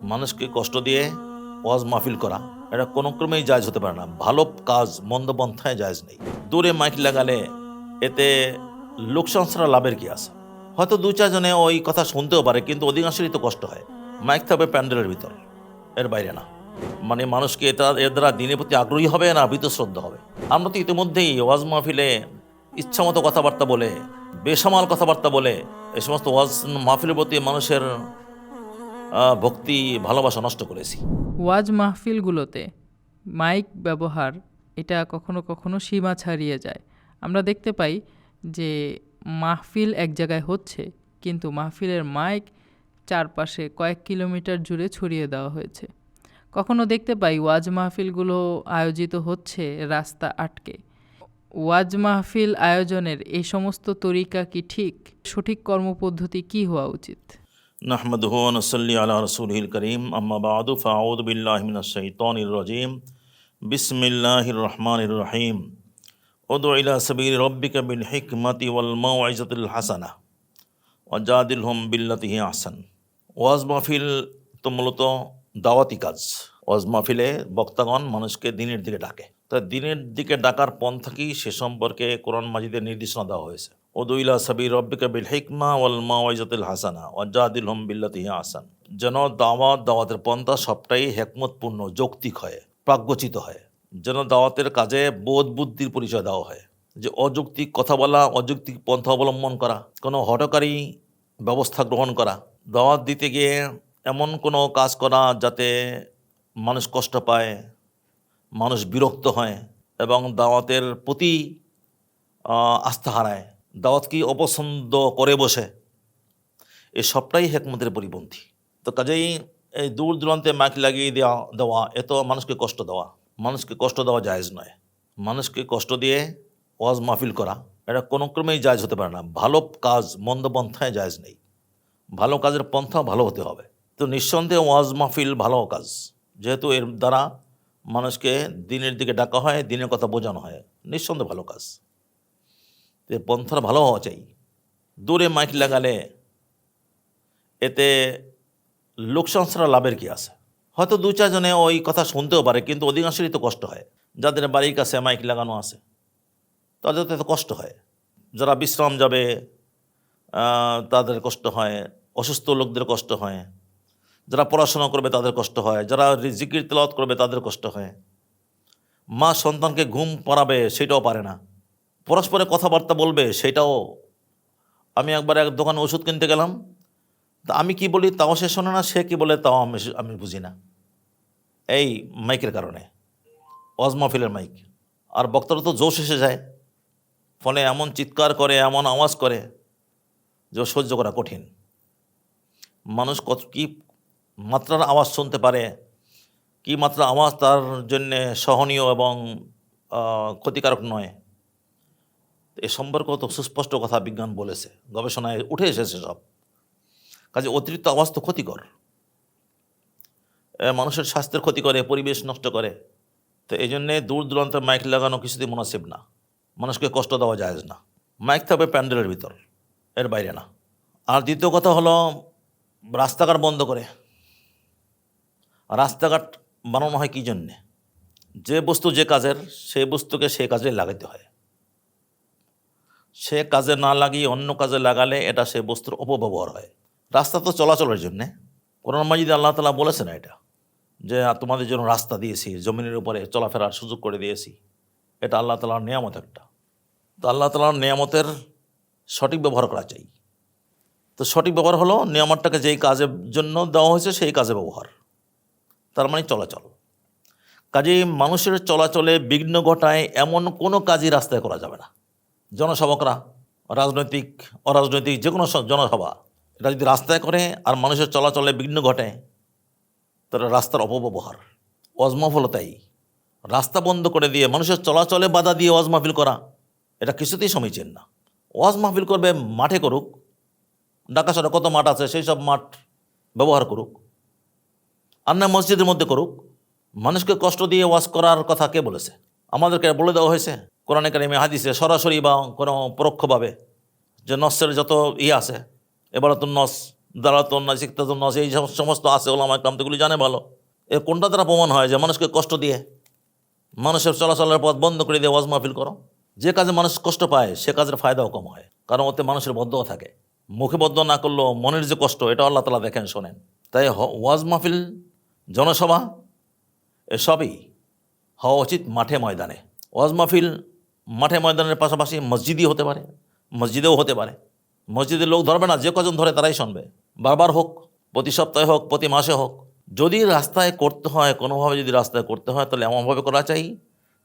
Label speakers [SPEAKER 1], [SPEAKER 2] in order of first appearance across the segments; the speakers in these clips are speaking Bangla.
[SPEAKER 1] মানুষকে কষ্ট দিয়ে ওয়াজ মাহফিল করা, এটা কোনো ক্রমেই জায়জ হতে পারে না। ভালো কাজ, মন্দ পন্থায় জায়জ নেই। দূরে মাইক লাগালে এতে লোক সংসারা লাভের কি আছে? হয়তো দু চারজনে ওই কথা শুনতেও পারে, কিন্তু অধিকাংশেরই তো কষ্ট হয়। মাইক থাকবে প্যান্ডেলের ভিতর, এর বাইরে না। মানে মানুষকে এটা, এর দ্বারা দিনের প্রতি আগ্রহী হবে না শ্রদ্ধা হবে? আমরা তো ইতিমধ্যেই ওয়াজ মাহফিলে ইচ্ছামতো কথাবার্তা বলে, বেসামাল কথাবার্তা বলে এই সমস্ত ওয়াজ মাহফিলের প্রতি মানুষের ভক্তি, ভালোবাসা নষ্ট করেছি।
[SPEAKER 2] ওয়াজ মাহফিলগুলোতে মাইক ব্যবহার, এটা কখনো কখনো সীমা ছাড়িয়ে যায়। আমরা দেখতে পাই যে মাহফিল এক জায়গায় হচ্ছে, কিন্তু মাহফিলের মাইক চারপাশে কয়েক কিলোমিটার জুড়ে ছড়িয়ে দেওয়া হয়েছে। কখনো দেখতে পাই ওয়াজ মাহফিলগুলো আয়োজিত হচ্ছে রাস্তা আটকে। ওয়াজ মাহফিল আয়োজনের এই সমস্ত তরিকা কি ঠিক? সঠিক কর্মপদ্ধতি কি হওয়া উচিত?
[SPEAKER 1] نحمده ونصلي على رسوله الكريم أما بعد فأعوذ بالله من الشيطان الرجيم بسم الله الرحمن الرحيم ادع إلى سبيل ربك بالحكمة والموعظة الحسنة وجادلهم بالتي هي أحسن ওয়াজ মাহফিল তো মূলত দাওয়াতি কাজ ওয়াজ মাহফিলে বক্তাগণ মানুষকে দিনের দিকে ডাকে তা দিনের দিকে ডাকার পন্থা কি সে সম্পর্কে কোরআন মাজিদের নির্দেশনা দেওয়া হয়েছে। ওদুইলা সাবি রব্বিকা বিল হিকমা ওয়াল মাওয়াইজাতুল হাসানা ওয়াজাদিল হুম বিল্লাতি হাসান যেন দাওয়াত, দাওয়াতের পন্থা সবটাই হেকমতপূর্ণ, যৌক্তিক হয় প্রাজ্ঞচিত হয়। যেন দাওয়াতের কাজে বোধ বুদ্ধির পরিচয় দেওয়া হয়। যে অযৌক্তিক কথা বলা, অযৌক্তিক পন্থা অবলম্বন করা, কোনো হটকারী ব্যবস্থা গ্রহণ করা, দাওয়াত দিতে গিয়ে এমন কোনো কাজ করা যাতে মানুষ কষ্ট পায় মানুষ বিরক্ত হয় এবং দাওয়াতের প্রতি আস্থা হারায়। দাওয়াত কি অপছন্দ করে বসে? এ সবটাই হেকমতের পরিপন্থী। তো কাজেই এই দূর দূরান্তে মাইক লাগিয়ে দেওয়া দেওয়া, এত মানুষকে কষ্ট দেওয়া। মানুষকে কষ্ট দেওয়া জায়জ নয়। মানুষকে কষ্ট দিয়ে ওয়াজ মাহফিল করা, এটা কোনো ক্রমেই জায়জ হতে পারে না। ভালো কাজ, মন্দ পন্থায় জায়জ নেই। ভালো কাজের পন্থা ভালো হতে হবে। তো নিঃসন্দেহে ওয়াজ মাহফিল ভালো কাজ। যেহেতু এর দ্বারা মানুষকে দিনের দিকে ডাকা হয়, দিনের কথা বোঝানো হয়। নিঃসন্দেহে ভালো কাজ। পন্থার ভালো হওয়া চাই। দূরে মাইক লাগালে এতে লোক সংসারা লাভের কি আছে? হয়তো দু চারজনে ওই কথা শুনতেও পারে, কিন্তু অধিকাংশেরই তো কষ্ট হয়। যাদের বাড়ির কাছে মাইক লাগানো আছে, তাদের তো কষ্ট হয়। যারা বিশ্রাম যাবে তাদের কষ্ট হয়, অসুস্থ লোকদের কষ্ট হয়। যারা পড়াশোনা করবে তাদের কষ্ট হয়, যারা জিকির তেলাওয়াত করবে তাদের কষ্ট হয়। মা সন্তানকে ঘুম পড়াবে সেটাও পারে না। পরস্পরে কথাবার্তা বলবে সেটাও। আমি একবার এক দোকানে ওষুধ কিনতে গেলাম, তা আমি কি বলি, তাও সে শোনে না, সে কি বলে, তাও আমি আমি বুঝি না। এই মাইকের কারণে, ওয়াজ মাহফিলের মাইক। আর বক্তারা তো জোশ এসে যায় ফলে এমন চিৎকার করে, এমন আওয়াজ করে, যে সহ্য করা কঠিন। মানুষ কত কী মাত্রার আওয়াজ শুনতে পারে। কী মাত্রা আওয়াজ? তার জন্যে সহনীয় এবং ক্ষতিকারক নয়। এ সম্পর্ক তো সুস্পষ্ট কথা বিজ্ঞান বলেছে। গবেষণায় উঠে এসেছে সব। কাজে অতিরিক্ত আওয়াজ তো ক্ষতিকর। মানুষের স্বাস্থ্যের ক্ষতি করে, পরিবেশ নষ্ট করে। তো এই জন্যে দূর দূরান্তে মাইক লাগানো কিছুতেই মুনাসিব না। মানুষকে কষ্ট দেওয়া যায় না। মাইক থাকবে প্যান্ডেলের ভিতর, এর বাইরে না। আর দ্বিতীয় কথা হলো, রাস্তাঘাট বন্ধ করে। রাস্তাঘাট বানানো হয় কী জন্যে? যে বস্তু যে কাজের, সেই বস্তুকে সে কাজে লাগাতে হয়। সে কাজে না লাগিয়ে অন্য কাজে লাগালে এটা সে বস্তুর অপব্যবহার হয়। রাস্তা তো চলাচলের জন্যে। কোরআন মাজিদে আল্লাহ তালা বলেছে না এটা? যে তোমাদের জন্য রাস্তা দিয়েছি, জমিনের উপরে চলাফেরার সুযোগ করে দিয়েছি। এটা আল্লাহ তালার নিয়ামত একটা। তো আল্লাহ তালার নিয়ামতের সঠিক ব্যবহার করা চাই। তো সঠিক ব্যবহার হলো নিয়ামতটাকে যেই কাজের জন্য দেওয়া হয়েছে, সেই কাজে ব্যবহার। তার মানে চলাচল। কাজেই মানুষের চলাচলে বিঘ্ন ঘটায় এমন কোনো কাজই রাস্তায় করা যাবে না। জনসভা করা রাজনৈতিক, অরাজনৈতিক যে কোনো জনসভা, এটা যদি রাস্তায় করে আর মানুষের চলাচলে বিঘ্ন ঘটে, তাহলে রাস্তার অপব্যবহার অজমাফল তাই রাস্তা বন্ধ করে দিয়ে মানুষের চলাচলে বাধা দিয়ে ওয়াজ মাহফিল করা, এটা কিছুতেই সমীচীন না। ওয়াজ মাহফিল করবে মাঠে করুক, ঢাকা কত মাঠ আছে সেই সব মাঠ ব্যবহার করুক। আর না মসজিদের মধ্যে করুক। মানুষকে কষ্ট দিয়ে ওয়াজ করার কথা কে বলেছে? আমাদেরকে বলে দেওয়া হয়েছে কোরআনে কারিমে হাদিসে সরাসরি বা কোনো পরোক্ষভাবে যে নসের যত ইয়ে আছে এবার তো নস দাঁড়াতন না শিখতাতন না এই সমস্ত আছে, ওলামা একরাম তো জানে ভালো। এ কোনটা দ্বারা প্রমাণ হয় যে মানুষকে কষ্ট দিয়ে? মানুষের চলাচলের পথ বন্ধ করে দিয়ে ওয়াজ মাহফিল করো। যে কাজে মানুষ কষ্ট পায়, সে কাজের ফায়দাও কম হয়। কারণ ওতে মানুষের বদ্ধও থাকে। মুখে বদ্ধ না করলেও মনের যে কষ্ট, এটা আল্লাহ তালা দেখেন, শোনেন। তাই ওয়াজ মাহফিল জনসভা, এসবই হওয়া উচিত মাঠে ময়দানে। ওয়াজ মাহফিল মাঠে ময়দানের পাশাপাশি মসজিদই হতে পারে, মসজিদেও হতে পারে। মসজিদে লোক ধরবে না, যে কজন ধরে তারাই শুনবে। বারবার হোক, প্রতি সপ্তাহে হোক, প্রতি মাসে হোক। যদি রাস্তায় করতে হয়, কোনোভাবে যদি রাস্তায় করতে হয়, তাহলে এমনভাবে করা চাই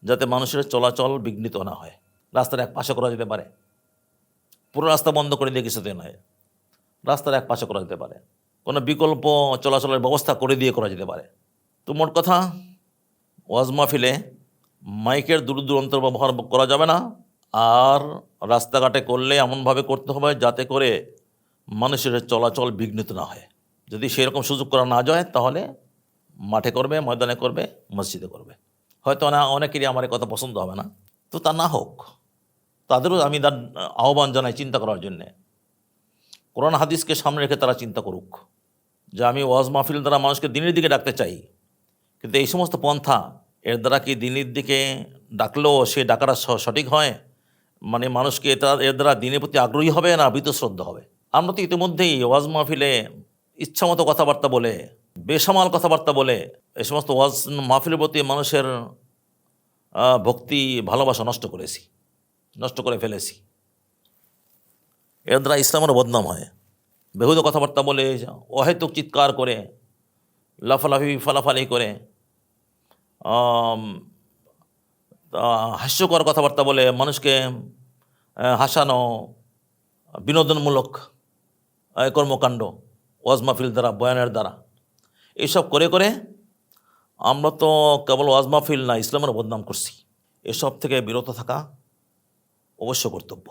[SPEAKER 1] যাতে মানুষের চলাচল বিঘ্নিত না হয়। রাস্তার এক পাশে করা যেতে পারে। পুরো রাস্তা বন্ধ করে দিয়ে কিছুতে নয়। রাস্তার এক পাশে করা যেতে পারে। বিকল্প চলাচলের ব্যবস্থা করে দিয়ে করা যেতে পারে। তো মোট কথা, ওয়াজ মাহফিলে মাইকের দূর দূরান্তর ব্যবহার করা যাবে না, আর রাস্তাঘাটে করলে এমনভাবে করতে হবে যাতে করে মানুষের চলাচল বিঘ্নিত না হয়। যদি সেরকম সুযোগ করা না যায়, তাহলে মাঠে করবে, ময়দানে করবে, মসজিদে করবে। হয়তো না, অনেকেরই আমার কথা পছন্দ হবে না। তো তা না হোক, তাদেরও আমি তার আহ্বান জানাই চিন্তা করার জন্যে। কোরআন হাদিসকে সামনে রেখে তারা চিন্তা করুক যে আমি ওয়াজ মাহফিল দ্বারা মানুষকে দিনের দিকে ডাকতে চাই, কিন্তু এই সমস্ত পন্থা, এর দ্বারা কি দিনের দিকে ডাকলেও সে ডাকাটা সঠিক হয়? মানে মানুষকে এটা, এর দ্বারা দিনের প্রতি আগ্রহী হবে না বীতশ্রদ্ধা হবে? আমরা তো ইতিমধ্যেই ওয়াজ মাহফিলে ইচ্ছামতো কথাবার্তা বলে, বেসামাল কথাবার্তা বলে এই সমস্ত ওয়াজ মাহফিলের প্রতি মানুষের ভক্তি, ভালোবাসা নষ্ট করেছি, নষ্ট করে ফেলেছি। এর দ্বারা ইসলামের বদনাম হয়। বেহুদ কথাবার্তা বলে, অহেতুক চিৎকার করে, লাফালাফি, ফালাফালি করে হাস্যকর কথাবার্তা বলে, মানুষকে হাসানো, বিনোদনমূলক কর্মকাণ্ড, ওয়াজ মাহফিল দ্বারা, বয়ানের দ্বারা। এসব করে করে আমরা তো কেবল ওয়াজ মাহফিল না, ইসলামের বদনাম করছি। এসব থেকে বিরত থাকা অবশ্য কর্তব্য।